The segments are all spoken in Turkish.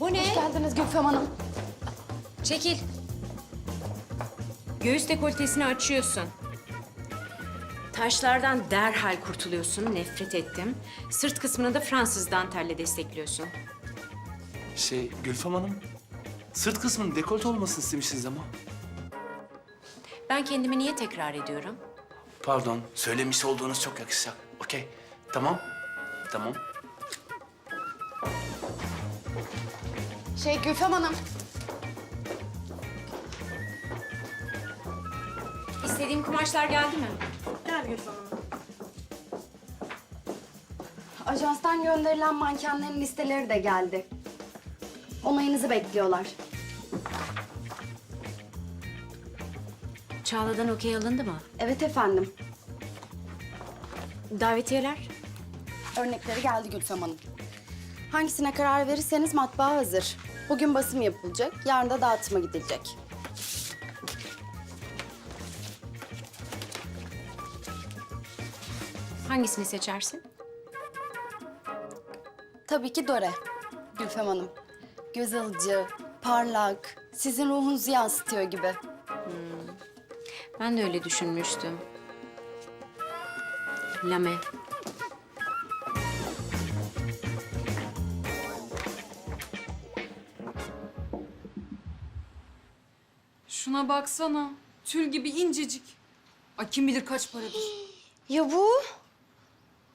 Bu ne? Hoş geldiniz Gülfem Hanım. Çekil. Göğüs dekoltesini açıyorsun. Taşlardan derhal kurtuluyorsun. Nefret ettim. Sırt kısmını da Fransız dantelle destekliyorsun. Şey Gülfem Hanım, sırt kısmının dekolte olmasını istemişsiniz ama. Ben kendimi niye tekrar ediyorum? Pardon, söylemiş olduğunuz çok yakışacak. Okey, tamam. Tamam. Şey Gülfem Hanım. İstediğim kumaşlar geldi mi? Ajanstan gönderilen mankenlerin listeleri de geldi. Onayınızı bekliyorlar. Çağla'dan okey alındı mı? Evet efendim. Davetiyeler? Örnekleri geldi Gülfem Hanım. Hangisine karar verirseniz matbaa hazır. Bugün basım yapılacak, yarın da dağıtıma gidilecek. Hangisini seçersin? Tabii ki Dore. Gülfem Hanım. Göz alıcı, parlak, sizin ruhunuzu yansıtıyor gibi. Ben de öyle düşünmüştüm. Lame. Şuna baksana. Tül gibi incecik. Ay kim bilir kaç paradır. Ya bu?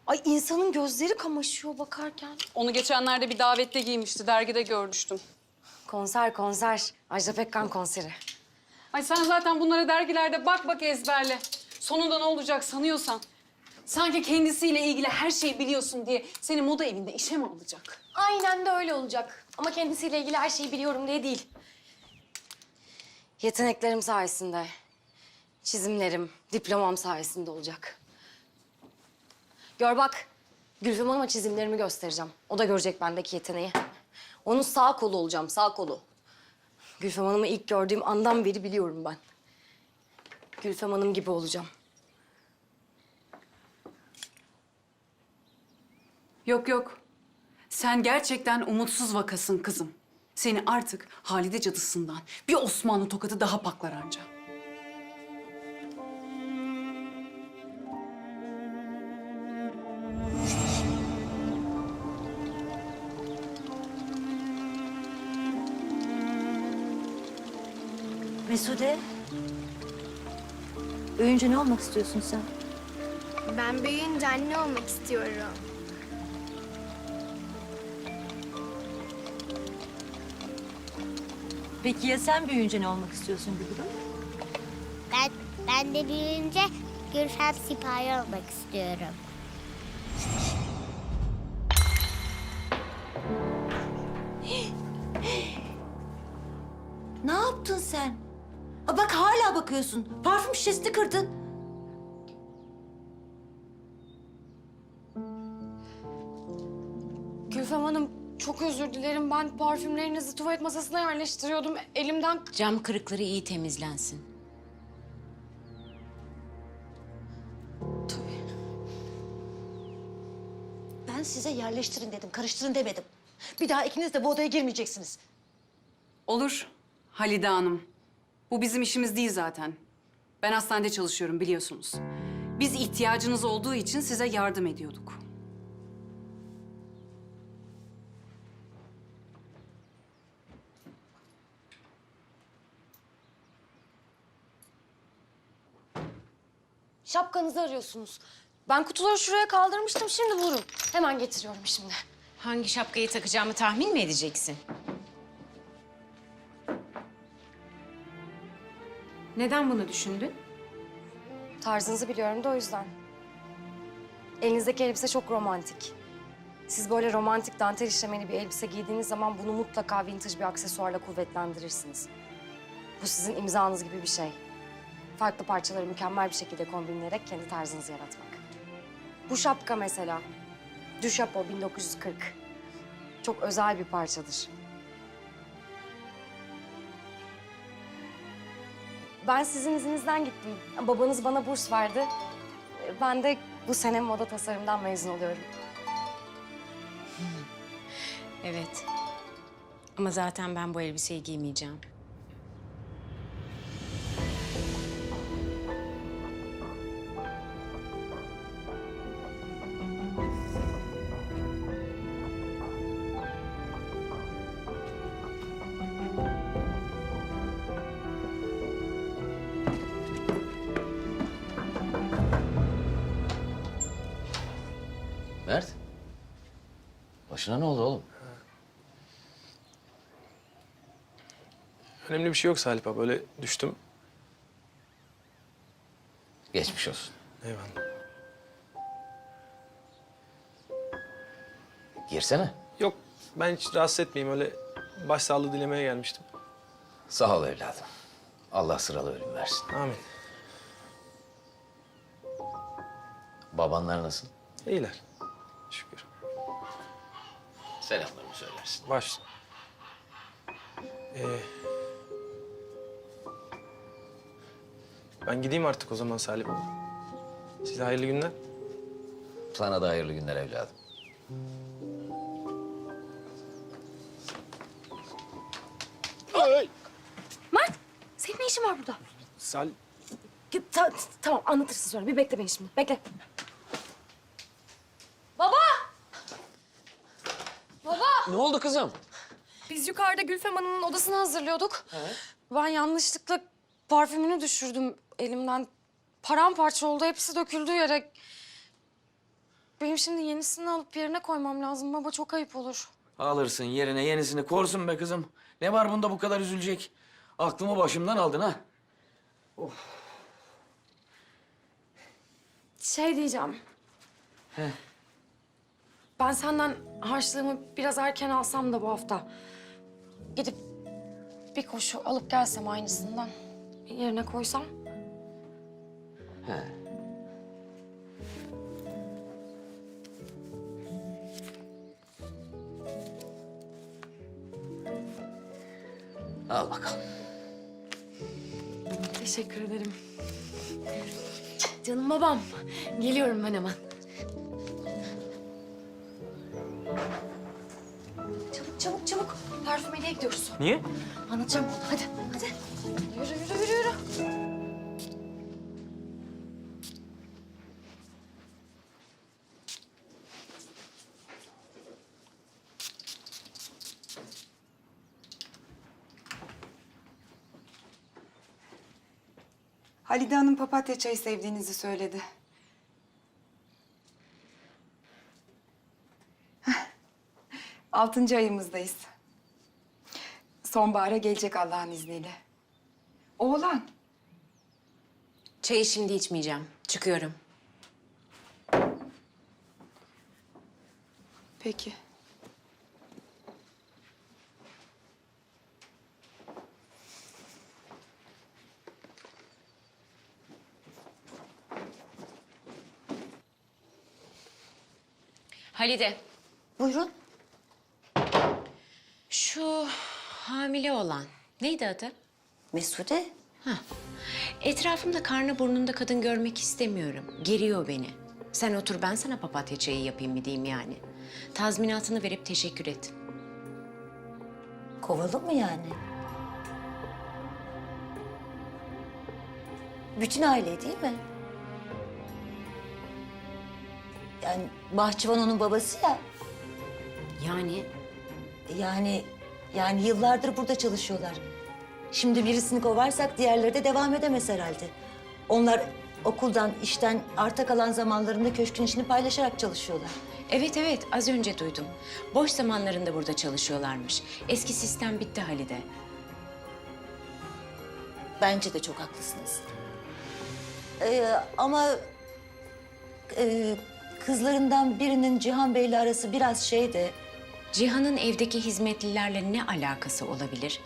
Ay insanın gözleri kamaşıyor bakarken. Onu geçenlerde bir davette giymişti. Dergide görmüştüm. Konser konser. Ajda Pekkan konseri. Ay sen zaten bunlara dergilerde bak bak ezberle. Sonunda ne olacak sanıyorsan. Sanki kendisiyle ilgili her şeyi biliyorsun diye seni moda evinde işe mi alacak? Aynen de öyle olacak. Ama kendisiyle ilgili her şeyi biliyorum diye değil. Yeteneklerim sayesinde, çizimlerim, diplomam sayesinde olacak. Gör bak, Gülfem Hanım'a çizimlerimi göstereceğim. O da görecek bendeki yeteneği. Onun sağ kolu olacağım, sağ kolu. Gülfem Hanım'ı ilk gördüğüm andan beri biliyorum ben. Gülfem Hanım gibi olacağım. Yok yok. Sen gerçekten umutsuz vakasın kızım. Seni artık Halide cadısından bir Osmanlı tokadı daha paklar anca. Mesude. Büyüyünce ne olmak istiyorsun sen? Ben büyüyünce anne olmak istiyorum. Peki ya sen büyüyünce ne olmak istiyorsun Gülürüm? Ben, ben de büyüyünce Gülfem sipahi olmak istiyorum. Ne yaptın sen? Aa, bak hala bakıyorsun. Parfüm şişesini kırdın. Gülfem Hanım çok özür dilerim. Ben parfümlerinizi tuvalet masasına yerleştiriyordum. Elimden Cam kırıkları iyi temizlensin. Ben size yerleştirin dedim, karıştırın demedim. Bir daha ikiniz de bu odaya girmeyeceksiniz. Olur Halide Hanım. Bu bizim işimiz değil zaten. Ben hastanede çalışıyorum biliyorsunuz. Biz ihtiyacınız olduğu için size yardım ediyorduk. Şapkanızı arıyorsunuz. Ben kutuları şuraya kaldırmıştım, şimdi vurun. Hemen getiriyorum şimdi. Hangi şapkayı takacağımı tahmin mi edeceksin? Neden bunu düşündün? Tarzınızı biliyorum da o yüzden. Elinizdeki elbise çok romantik. Siz böyle romantik dantel işlemeli bir elbise giydiğiniz zaman bunu mutlaka vintage bir aksesuarla kuvvetlendirirsiniz. Bu sizin imzanız gibi bir şey. Farklı parçaları mükemmel bir şekilde kombinleyerek kendi tarzınızı yaratmak. Bu şapka mesela. Du Chapeau 1940. Çok özel bir parçadır. Ben sizin izinizden gittim. Babanız bana burs verdi. Ben de bu sene moda tasarımdan mezun oluyorum. Evet. Ama zaten ben bu elbiseyi giymeyeceğim. Başına ne oldu oğlum? Önemli bir şey yok Salih Baba. Öyle düştüm. Geçmiş olsun. Eyvallah. Girsene. Yok ben hiç rahatsız etmeyeyim. Öyle başsağlığı dilemeye gelmiştim. Sağ ol evladım. Allah sıralı ölüm versin. Amin. Babanlar nasıl? İyiler. Şükür. Selamlarımı söylersin. Baş. Ee, ben gideyim artık o zaman Salih Baba. Size hayırlı günler. Sana da hayırlı günler evladım. Mert, senin ne işin var burada? Sal Git, ta- tamam anlatırsın sonra. Bir bekle beni şimdi. Bekle. Ne oldu kızım? Biz yukarıda Gülfem Hanım'ın odasını hazırlıyorduk. Ben yanlışlıkla parfümünü düşürdüm elimden. Paramparça oldu. Hepsi döküldü yere. Benim şimdi yenisini alıp yerine koymam lazım baba. Çok ayıp olur. Alırsın yerine yenisini korsun be kızım. Ne var bunda bu kadar üzülecek? Aklımı başımdan aldın ha. Şey diyeceğim. Ben senden harçlığımı biraz erken alsam da bu hafta. Gidip bir koşu alıp gelsem aynısından. Yerine koysam. Al bakalım. Teşekkür ederim. Canım babam. Geliyorum ben hemen. Çabuk çabuk çabuk. Parfümeriye gidiyoruz. Niye? Anlatacağım. Hadi hadi. Yürü yürü yürü yürü. Halide Hanım papatya çayı sevdiğinizi söyledi. Altıncı ayımızdayız. Sonbahara gelecek Allah'ın izniyle. Oğlan. Çayı şimdi içmeyeceğim. Çıkıyorum. Peki. Halide, Buyurun. Hamile olan neydi adı? Mesude. Etrafımda karnı burnunda kadın görmek istemiyorum. Geriyor beni. Sen otur ben sana papatya çayı yapayım mı diyeyim yani. Tazminatını verip teşekkür et. Kovalım mı yani? Bütün aile değil mi? Yani Bahçıvan onun babası ya. Yani Yani yani yıllardır burada çalışıyorlar. Şimdi birisini kovarsak diğerleri de devam edemez herhalde. Onlar okuldan, işten arta kalan zamanlarında köşkün işini paylaşarak çalışıyorlar. evet evet az önce duydum. Boş zamanlarında burada çalışıyorlarmış. Eski sistem bitti Halide. Bence de çok haklısınız. Ee, ama e, kızlarından birinin Cihan Bey'le arası biraz şeydi. Cihan'ın evdeki hizmetlilerle ne alakası olabilir?